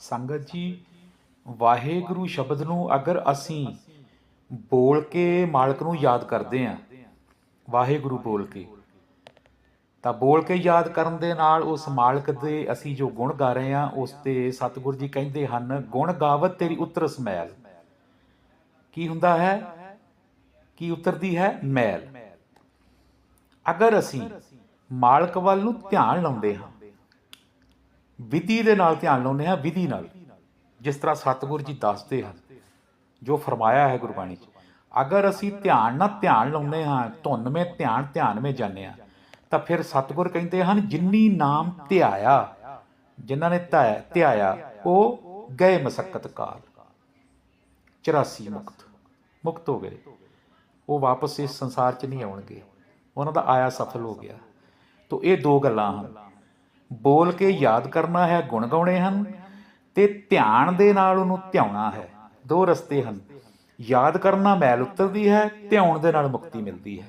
ਸੰਗਤ ਜੀ, ਵਾਹਿਗੁਰੂ ਸ਼ਬਦ ਨੂੰ ਅਗਰ ਅਸੀਂ ਬੋਲ ਕੇ ਮਾਲਕ ਨੂੰ ਯਾਦ ਕਰਦੇ ਆਂ ਵਾਹਿਗੁਰੂ ਬੋਲ ਕੇ, ਤਾਂ ਬੋਲ ਕੇ ਯਾਦ ਕਰਨ ਦੇ ਨਾਲ ਉਸ ਮਾਲਕ ਦੇ ਅਸੀਂ ਜੋ ਗੁਣ ਗਾ ਰਹੇ ਹਾਂ, ਉਸ ਤੇ ਸਤਿਗੁਰੂ ਜੀ ਕਹਿੰਦੇ ਹਨ, ਗੁਣ ਗਾਵਤ ਤੇਰੀ ਉਤਰ ਮੈਲ ਕੀ ਹੁੰਦਾ ਹੈ? ਕੀ ਉਤਰਦੀ ਹੈ? ਮੈਲ। ਅਗਰ ਅਸੀਂ ਮਾਲਕ ਵੱਲ ਨੂੰ ਧਿਆਨ ਲਾਉਂਦੇ ਹਾਂ ਵਿਧੀ ਦੇ ਨਾਲ ਧਿਆਨ ਲਾਉਂਦੇ ਹਾਂ, ਵਿਧੀ ਨਾਲ। ਜਿਸ ਤਰ੍ਹਾਂ ਸਤਿਗੁਰ ਜੀ ਦੱਸਦੇ ਹਨ, ਜੋ ਫਰਮਾਇਆ ਹੈ ਗੁਰਬਾਣੀ 'ਚ, ਅਗਰ ਅਸੀਂ ਧਿਆਨ ਨਾਲ ਧਿਆਨ ਲਾਉਂਦੇ ਹਾਂ, ਧੁੰਨ ਮੇ ਧਿਆਨ ਧਿਆਨ ਮੇ ਜਾਂਦੇ ਹਾਂ, ਤਾਂ ਫਿਰ ਸਤਿਗੁਰ ਕਹਿੰਦੇ ਹਨ, ਜਿੰਨੀ ਨਾਮ ਧਿਆਇਆ, ਜਿਨ੍ਹਾਂ ਨੇ ਧਿਆ- ਧਿਆਇਆ, ਉਹ ਗਏ ਮਸਕਤ ਕਾਲ। 84 ਮੁਕਤ ਮੁਕਤ ਹੋ ਗਏ। ਉਹ ਵਾਪਸ ਇਸ ਸੰਸਾਰ 'ਚ ਨਹੀਂ ਆਉਣਗੇ। ਉਹਨਾਂ ਦਾ ਆਇਆ ਸਫਲ ਹੋ ਗਿਆ। ਤੋ ਇਹ ਦੋ ਗੱਲਾਂ ਹਨ। ਬੋਲ ਕੇ ਯਾਦ ਕਰਨਾ ਹੈ, ਗੁਣ ਗਾਉਣੇ ਹਨ ਤੇ ਧਿਆਨ ਦੇ ਨਾਲ ਉਹਨੂੰ ਧਿਆਉਣਾ ਹੈ। ਦੋ ਰਸਤੇ ਹਨ। ਯਾਦ ਕਰਨਾ ਮੈਲ ਉਤਰਦੀ ਹੈ, ਧਿਆਉਣ ਦੇ ਨਾਲ ਮੁਕਤੀ ਮਿਲਦੀ ਹੈ।